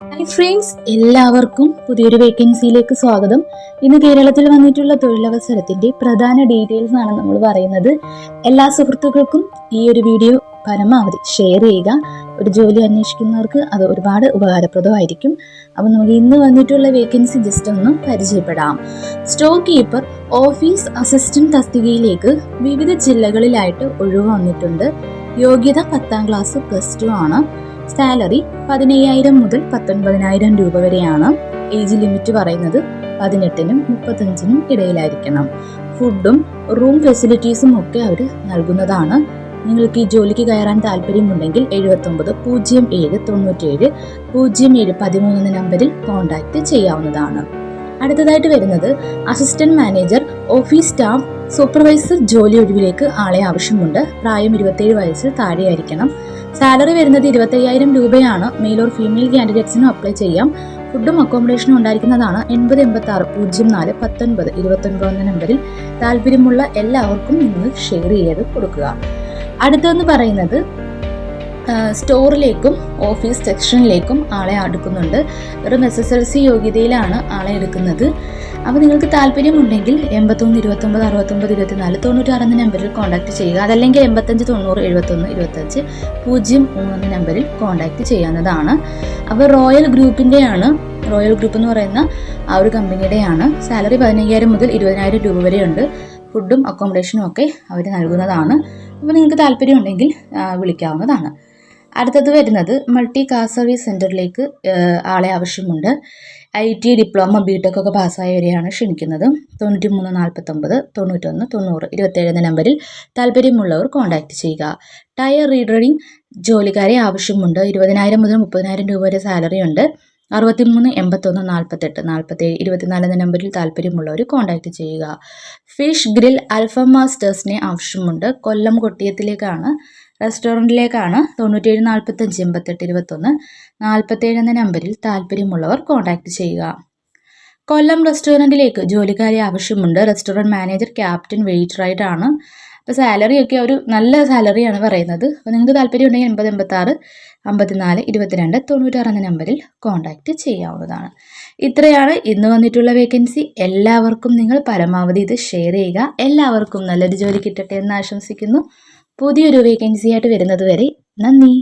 Hi friends എല്ലാവർക്കും പുതിയൊരു വേക്കൻസിയിലേക്ക് സ്വാഗതം. ഇന്ന് കേരളത്തിൽ വന്നിട്ടുള്ള തൊഴിലവസരത്തിന്റെ പ്രധാന ഡീറ്റെയിൽസ് ആണ് നമ്മൾ പറയുന്നത്. എല്ലാ സുഹൃത്തുക്കൾക്കും ഈ ഒരു വീഡിയോ പരമാവധി ഷെയർ ചെയ്യുക. ഒരു ജോലി അന്വേഷിക്കുന്നവർക്ക് അത് ഒരുപാട് ഉപകാരപ്രദമായിരിക്കും. അപ്പോൾ നമുക്ക് ഇന്ന് വന്നിട്ടുള്ള വേക്കൻസി ജസ്റ്റ് ഒന്ന് പരിചയപ്പെടാം. സ്റ്റോക്ക് കീപ്പർ ഓഫീസ് അസിസ്റ്റന്റ് തസ്തികയിലേക്ക് വിവിധ ജില്ലകളിലായിട്ട് ഒഴിവ് വന്നിട്ടുണ്ട്. യോഗ്യത പത്താം ക്ലാസ് പ്ലസ് ടു ആണ്. സാലറി പതിനയ്യായിരം മുതൽ പത്തൊൻപതിനായിരം രൂപ വരെയാണ്. ഏജ് ലിമിറ്റ് പറയുന്നത് പതിനെട്ടിനും മുപ്പത്തഞ്ചിനും ഇടയിലായിരിക്കണം. ഫുഡും റൂം ഫെസിലിറ്റീസും ഒക്കെ അവർ നൽകുന്നതാണ്. നിങ്ങൾക്ക് ഈ ജോലിക്ക് കയറാൻ താല്പര്യമുണ്ടെങ്കിൽ എഴുപത്തൊമ്പത് പൂജ്യം ഏഴ് തൊണ്ണൂറ്റേഴ് പൂജ്യം ഏഴ് പതിമൂന്ന് എന്ന നമ്പറിൽ കോൺടാക്റ്റ് ചെയ്യാവുന്നതാണ്. അടുത്തതായിട്ട് വരുന്നത് assistant manager office staff supervisor ജോലി ഒഴിവിലേക്ക് ആളെ ആവശ്യമുണ്ട്. പ്രായം ഇരുപത്തേഴ് വയസ്സിൽ താഴെയായിരിക്കണം. സാലറി വരുന്നത് ഇരുപത്തയ്യായിരം രൂപയാണ്. മെയിൽ ഓർ ഫീമെയിൽ കാൻഡിഡേറ്റ്സിനും അപ്ലൈ ചെയ്യാം. ഫുഡും അക്കോമഡേഷനും ഉണ്ടായിരിക്കുന്നതാണ് എൺപത് എൺപത്തി ആറ് പൂജ്യം നാല് പത്തൊൻപത് ഇരുപത്തൊൻപത് എന്ന നമ്പറിൽ താല്പര്യമുള്ള എല്ലാവർക്കും നിങ്ങൾ ഷെയർ ചെയ്ത് കൊടുക്കുക. അടുത്തതെന്ന് പറയുന്നത് സ്റ്റോറിലേക്കും ഓഫീസ് സെക്ഷനിലേക്കും ആളെ അടുക്കുന്നുണ്ട്. വെറും എസ് എസ് എൽ സി യോഗ്യതയിലാണ് ആളെ എടുക്കുന്നത്. അപ്പോൾ നിങ്ങൾക്ക് താല്പര്യമുണ്ടെങ്കിൽ എൺപത്തൊന്ന് ഇരുപത്തൊമ്പത് അറുപത്തൊമ്പത് ഇരുപത്തിനാല് തൊണ്ണൂറ്റാറ് എന്ന നമ്പറിൽ കോൺടാക്ട് ചെയ്യുക. അതല്ലെങ്കിൽ എൺപത്തഞ്ച് തൊണ്ണൂറ് എഴുപത്തൊന്ന് ഇരുപത്തഞ്ച് പൂജ്യം മൂന്ന് നമ്പറിൽ കോൺടാക്ട് ചെയ്യാവുന്നതാണ്. അപ്പോൾ റോയൽ ഗ്രൂപ്പിന്റെയാണ് റോയൽ ഗ്രൂപ്പ് എന്ന് പറയുന്ന ആ ഒരു കമ്പനിയുടെയാണ് സാലറി പതിനയ്യായിരം മുതൽ ഇരുപതിനായിരം രൂപ വരെയുണ്ട്. ഫുഡും അക്കോമഡേഷനും ഒക്കെ അവർ നൽകുന്നതാണ്. അപ്പോൾ നിങ്ങൾക്ക് താല്പര്യമുണ്ടെങ്കിൽ വിളിക്കാവുന്നതാണ്. അടുത്തത് വരുന്നത് മൾട്ടി കാർ സർവീസ് സെന്ററിലേക്ക് ആളെ ആവശ്യമുണ്ട്. I T diploma B tech ഒക്കെ പാസ്സായവരെയാണ് ക്ഷണിക്കുന്നത്. തൊണ്ണൂറ്റി മൂന്ന് നാൽപ്പത്തൊമ്പത് തൊണ്ണൂറ്റൊന്ന് തൊണ്ണൂറ് ഇരുപത്തേഴ് എന്ന നമ്പറിൽ താല്പര്യമുള്ളവർ കോൺടാക്റ്റ് ചെയ്യുക. ടയർ റീഡറിംഗ് ജോലിക്കാരെ ആവശ്യമുണ്ട്. ഇരുപതിനായിരം മുതൽ മുപ്പതിനായിരം രൂപ വരെ സാലറി ഉണ്ട്. അറുപത്തിമൂന്ന് എൺപത്തൊന്ന് നാൽപ്പത്തെട്ട് നാൽപ്പത്തേഴ് ഇരുപത്തിനാല് എന്ന നമ്പറിൽ താല്പര്യമുള്ളവർ കോൺടാക്റ്റ് ചെയ്യുക. ഫിഷ് ഗ്രിൽ അൽഫ മാസ്റ്റേഴ്സിനെ ആവശ്യമുണ്ട്. കൊല്ലം കൊട്ടിയത്തിലേക്കാണ് റെസ്റ്റോറന്റിലേക്കാണ് തൊണ്ണൂറ്റേഴ് നാൽപ്പത്തഞ്ച് എൺപത്തെട്ട് ഇരുപത്തൊന്ന് നാൽപ്പത്തേഴ് എന്ന നമ്പറിൽ താല്പര്യമുള്ളവർ കോൺടാക്റ്റ് ചെയ്യുക. കൊല്ലം റെസ്റ്റോറന്റിലേക്ക് ജോലിക്കാരെ ആവശ്യമുണ്ട്. റെസ്റ്റോറന്റ് മാനേജർ ക്യാപ്റ്റൻ വെയിറ്ററായിട്ടാണ് അപ്പോൾ സാലറിയൊക്കെ ഒരു നല്ല സാലറിയാണ് പറയുന്നത്. അപ്പോൾ നിങ്ങൾക്ക് താല്പര്യം ഉണ്ടെങ്കിൽ എൺപത് എൺപത്താറ് അമ്പത്തിനാല് ഇരുപത്തിരണ്ട് തൊണ്ണൂറ്റാറ് എന്ന നമ്പറിൽ കോൺടാക്റ്റ് ചെയ്യാവുന്നതാണ്. ഇത്രയാണ് ഇന്ന് വന്നിട്ടുള്ള വേക്കൻസി. എല്ലാവർക്കും നിങ്ങൾ പരമാവധി ഇത് ഷെയർ ചെയ്യുക. എല്ലാവർക്കും നല്ലൊരു ജോലി കിട്ടട്ടെ എന്ന് ആശംസിക്കുന്നു. പുതിയൊരു വേക്കൻസി ആയിട്ട് വരുന്നത് വരെ നന്ദി.